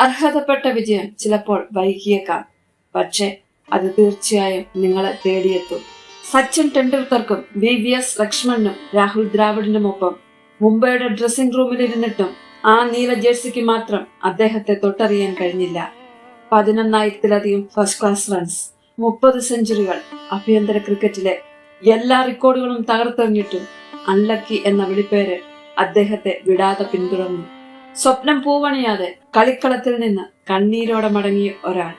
അർഹതപ്പെട്ട വിജയം ചിലപ്പോൾ വൈകിയേക്കാം. പക്ഷേ അത് തീർച്ചയായും നിങ്ങളെ തേടിയെത്തും. സച്ചിൻ ടെണ്ടുൽക്കർക്കും വി വി എസ് ലക്ഷ്മണനും രാഹുൽ ദ്രാവിഡിനുമൊപ്പം മുംബൈയുടെ ഡ്രസ്സിംഗ് റൂമിൽ ഇരുന്നിട്ടും ആ നീല ജേഴ്സിക്ക് മാത്രം അദ്ദേഹത്തെ തൊട്ടറിയാൻ കഴിഞ്ഞില്ല. പതിനൊന്നായിരത്തിലധികം ഫസ്റ്റ് ക്ലാസ് റൺസ് മുപ്പത് സെഞ്ചുറികൾ അഭ്യന്തര ക്രിക്കറ്റിലെ എല്ലാ റെക്കോർഡുകളും തകർത്തെറിഞ്ഞിട്ടും അൺലക്കി എന്ന വിളിപ്പേര് അദ്ദേഹത്തെ വിടാതെ പിന്തുടർന്നു. സ്വപ്നം പൂവണിയാതെ കളിക്കളത്തിൽ നിന്ന് കണ്ണീരോടെ മടങ്ങിയ ഒരാൾ.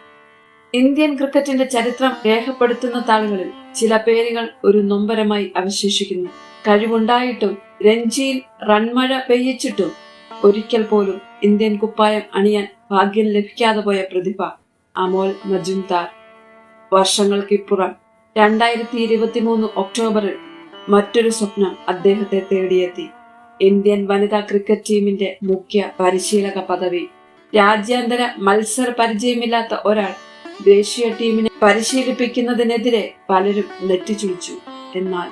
ഇന്ത്യൻ ക്രിക്കറ്റിന്റെ ചരിത്രം രേഖപ്പെടുത്തുന്ന താളുകളിൽ ചില പേരുകൾ ഒരു നൊമ്പരമായി അവശേഷിക്കുന്നു. കഴിവുണ്ടായിട്ടും രഞ്ജിയിൽ റൺമഴ പെയ്യിച്ചിട്ടും ഒരിക്കൽ പോലും ഇന്ത്യൻ കുപ്പായം അണിയാൻ ഭാഗ്യം ലഭിക്കാതെ പോയ പ്രതിഭ അമോൽ മജുംദാർ. വർഷങ്ങൾക്കിപ്പുറം രണ്ടായിരത്തി ഇരുപത്തി മൂന്ന് ഒക്ടോബറിൽ മറ്റൊരു സ്വപ്നം അദ്ദേഹത്തെ തേടിയെത്തി. ഇന്ത്യൻ വനിതാ ക്രിക്കറ്റ് ടീമിന്റെ മുഖ്യ പരിശീലക പദവി രാജ്യാന്തര മത്സര പരിചയമില്ലാത്ത ഒരാൾ ദേശീയ ടീമിനെ പരിശീലിപ്പിക്കുന്നതിനെതിരെ പലരും നെറ്റിച്ചുളിച്ചു എന്നാൽ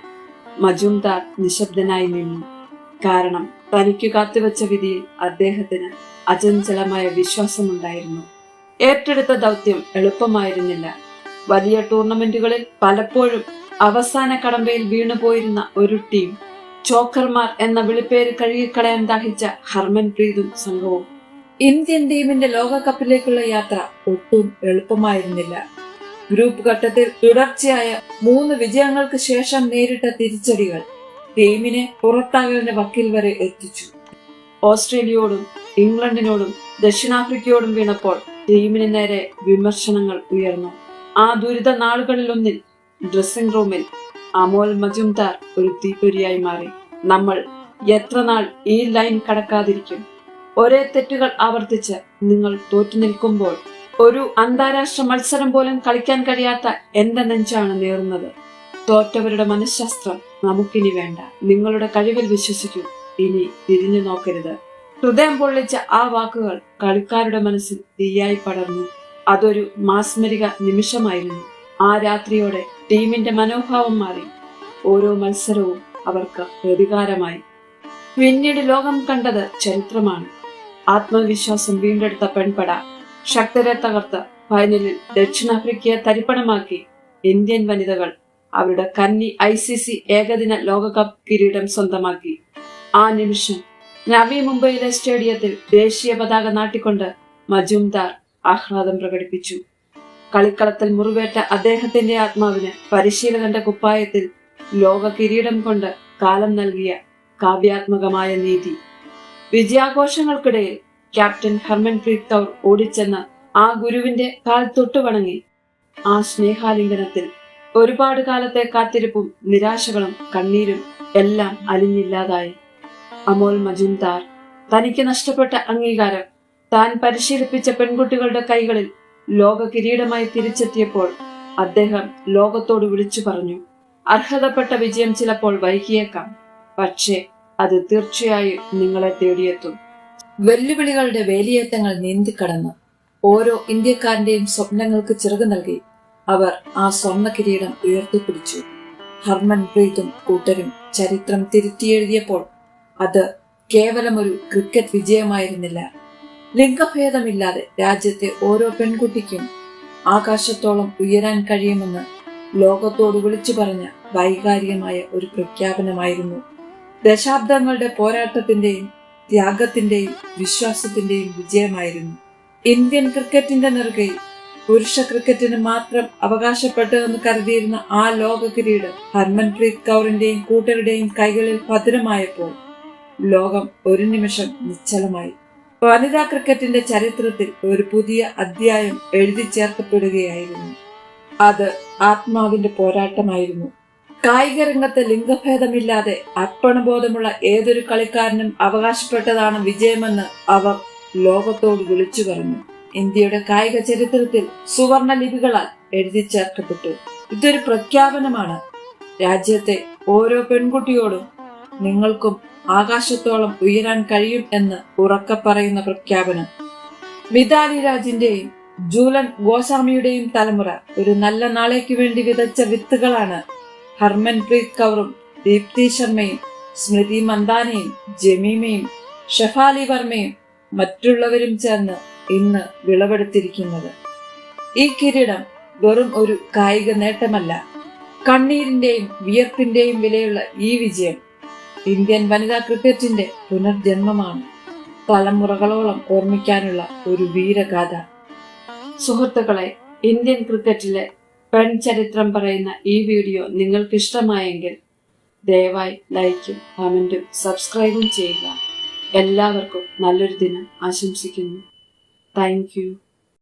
മജുംദാർ നിശബ്ദനായി നിന്നു. കാരണം തനിക്ക് കാത്തുവച്ച വിധിയിൽ അദ്ദേഹത്തിന് അചഞ്ചലമായ വിശ്വാസമുണ്ടായിരുന്നു. ഏറ്റെടുത്ത ദൗത്യം എളുപ്പമായിരുന്നില്ല. വലിയ ടൂർണമെന്റുകളിൽ പലപ്പോഴും അവസാന കടമ്പയിൽ വീണുപോയിരുന്ന ഒരു ടീം ചോക്കർമാർ എന്ന വിളിപ്പേര് കഴുകിക്കളയാൻ ദാഹിച്ച ഹർമൻപ്രീതും സംഘവും ഇന്ത്യൻ ടീമിന്റെ ലോകകപ്പിലേക്കുള്ള യാത്ര ഒട്ടും എളുപ്പമായിരുന്നില്ല. ഗ്രൂപ്പ് ഘട്ടത്തിൽ തുടർച്ചയായ മൂന്ന് വിജയങ്ങൾക്ക് ശേഷം നേരിട്ട തിരിച്ചടികൾ ടീമിനെ പുറത്താകലിന്റെ വക്കിൽ വരെ എത്തിച്ചു. ഓസ്ട്രേലിയയോടും ഇംഗ്ലണ്ടിനോടും ദക്ഷിണാഫ്രിക്കയോടും വീണപ്പോൾ ടീമിന് നേരെ വിമർശനങ്ങൾ ഉയർന്നു. ആ ദുരിത നാളുകളിലൊന്നിൽ ഡ്രസ്സിംഗ് റൂമിൽ അമോൽ മജുംദാർ ഒരു തീപ്പൊരിയായി മാറി. നമ്മൾ എത്ര നാൾ ഈ ലൈൻ കടക്കാതിരിക്കും? ഒരേ തെറ്റുകൾ ആവർത്തിച്ച് നിങ്ങൾ തോറ്റു നിൽക്കുമ്പോൾ ഒരു അന്താരാഷ്ട്ര മത്സരം പോലും കളിക്കാൻ കഴിയാത്ത എന്റെ നെഞ്ചാണ് നേറുന്നത്. തോറ്റവരുടെ മനഃശാസ്ത്രം നമുക്കിനി വേണ്ട. നിങ്ങളുടെ കഴിവിൽ വിശ്വസിക്കൂ. ഇനി തിരിഞ്ഞു നോക്കരുത്. ഹൃദയം പൊള്ളിച്ച ആ വാക്കുകൾ കളിക്കാരുടെ മനസ്സിൽ തീയായി പടർന്നു. അതൊരു മാസ്മരിക നിമിഷമായിരുന്നു. ആ രാത്രിയോടെ ടീമിന്റെ മനോഭാവം മാറി. ഓരോ മത്സരവും അവർക്ക് പ്രതികാരമായി. പിന്നീട് ലോകം കണ്ടത് ചരിത്രമാണ്. ആത്മവിശ്വാസം വീണ്ടെടുത്ത പെൺപട. ശക്തരെ തകർത്ത് ഫൈനലിൽ ദക്ഷിണാഫ്രിക്കയെ തരിപ്പണമാക്കി ഇന്ത്യൻ വനിതകൾ അവരുടെ കന്നി ഐ സി സി ഏകദിന ലോകകപ്പ് കിരീടം സ്വന്തമാക്കി. ആ നിമിഷം നവി മുംബൈയിലെ സ്റ്റേഡിയത്തിൽ ദേശീയ പതാക നാട്ടിക്കൊണ്ട് മജുംദാർ ആഹ്ലാദം പ്രകടിപ്പിച്ചു. കളിക്കളത്തിൽ മുറിവേറ്റ അദ്ദേഹത്തിന്റെ ആത്മാവിന് പരിശീലകന്റെ കുപ്പായത്തിൽ ലോക കിരീടം കൊണ്ട് കാലം നൽകിയ കാവ്യാത്മകമായ നീതി. വിജയാഘോഷങ്ങൾക്കിടയിൽ ക്യാപ്റ്റൻ ഹർമൻപ്രീത് കൗർ ഓടിച്ചെന്ന് ആ ഗുരുവിന്റെ കാൽ തൊട്ടു വണങ്ങി. ആ സ്നേഹാലിംഗനത്തിൽ ഒരുപാട് കാലത്തെ കാത്തിരിപ്പും നിരാശകളും കണ്ണീരും എല്ലാം അലിഞ്ഞില്ലാതായി. അമോൽ മജുംദാർ തനിക്ക് നഷ്ടപ്പെട്ട അംഗീകാരം താൻ പരിശീലിപ്പിച്ച പെൺകുട്ടികളുടെ കൈകളിൽ ലോക കിരീടമായി തിരിച്ചെത്തിയപ്പോൾ അദ്ദേഹം ലോകത്തോട് വിളിച്ചു പറഞ്ഞു. അർഹതപ്പെട്ട വിജയം ചിലപ്പോൾ വൈകിയേക്കാം. പക്ഷേ അത് തീർച്ചയായും നിങ്ങളെ തേടിയെത്തും. വെല്ലുവിളികളുടെ വേലിയേറ്റങ്ങൾ നീന്തിക്കടന്ന് ഓരോ ഇന്ത്യക്കാരന്റെയും സ്വപ്നങ്ങൾക്ക് ചിറകു നൽകി അവർ ആ സ്വർണ കിരീടം ഉയർത്തിപ്പിടിച്ചു. ഹർമൻ പ്രീതും കൂട്ടരും ചരിത്രം തിരുത്തിയെഴുതിയപ്പോൾ അത് കേവലം ഒരു ക്രിക്കറ്റ് വിജയമായിരുന്നില്ല. ലിംഗഭേദമില്ലാതെ രാജ്യത്തെ ഓരോ പെൺകുട്ടിക്കും ആകാശത്തോളം ഉയരാൻ കഴിയുമെന്ന് ലോകത്തോട് വിളിച്ചു പറഞ്ഞ വൈകാരികമായ ഒരു പ്രഖ്യാപനമായിരുന്നു ദശാബ്ദങ്ങളുടെ പോരാട്ടത്തിന്റെയും ത്യാഗത്തിന്റെയും വിശ്വാസത്തിന്റെയും വിജയമായിരുന്നു. ഇന്ത്യൻ ക്രിക്കറ്റിന്റെ നെറുകയിൽ പുരുഷ ക്രിക്കറ്റിന് മാത്രം അവകാശപ്പെട്ടതെന്ന് കരുതിയിരുന്ന ആ ലോക കിരീടം ഹർമൻപ്രീത് കൗറിന്റെയും കൂട്ടരുടെയും കൈകളിൽ ഭദ്രമായപ്പോൾ ലോകം ഒരു നിമിഷം നിശ്ചലമായി. വനിതാ ക്രിക്കറ്റിന്റെ ചരിത്രത്തിൽ ഒരു പുതിയ അധ്യായം എഴുതി ചേർക്കപ്പെടുകയായിരുന്നു അത് ആത്മാവിന്റെ പോരാട്ടമായിരുന്നു. കായിക രംഗത്ത് ലിംഗഭേദമില്ലാതെ അർപ്പണബോധമുള്ള ഏതൊരു കളിക്കാരനും അവകാശപ്പെട്ടതാണ് വിജയമെന്ന് അവർ ലോകത്തോട് വിളിച്ചു പറഞ്ഞു. ഇന്ത്യയുടെ കായിക ചരിത്രത്തിൽ സുവർണ ലിപികളാൽ എഴുതി ചേർക്കപ്പെട്ടു. ഇതൊരു പ്രഖ്യാപനമാണ്. രാജ്യത്തെ ഓരോ പെൺകുട്ടിയോടും നിങ്ങൾക്കും ആകാശത്തോളം ഉയരാൻ കഴിയും എന്ന് ഉറക്കെ പറയുന്ന പ്രഖ്യാപനം. മിതാലി രാജിന്റെയും ജൂലൻ ഗോസ്വാമിയുടെയും തലമുറ ഒരു നല്ല നാളേക്ക് വേണ്ടി വിതച്ച വിത്തുകളാണ് ഹർമൻപ്രീത് കൗറും ദീപ്തി ശർമ്മയും സ്മൃതി മന്ദാനയും ജമീമയും ഷഫാലി വർമ്മയും മറ്റുള്ളവരും ചേർന്ന് ഇന്ന് വിളവെടുത്തിരിക്കുന്നത്. ഈ കിരീടം വെറും ഒരു കായിക നേട്ടമല്ല. കണ്ണീരിന്റെയും വിയർപ്പിന്റെയും വിലയുള്ള ഈ വിജയം ഇന്ത്യൻ വനിതാ ക്രിക്കറ്റിന്റെ പുനർജന്മമാണ്. തലമുറകളോളം ഓർമ്മിക്കാനുള്ള ഒരു വീരഗാഥ. സുഹൃത്തുക്കളെ ഇന്ത്യൻ ക്രിക്കറ്റിലെ പെൺ ചരിത്രം പറയുന്ന ഈ വീഡിയോ നിങ്ങൾക്ക് ഇഷ്ടമായെങ്കിൽ ദയവായി ലൈക്കും കമന്റും സബ്സ്ക്രൈബും ചെയ്യുക. എല്ലാവർക്കും നല്ലൊരു ദിനം ആശംസിക്കുന്നു. താങ്ക്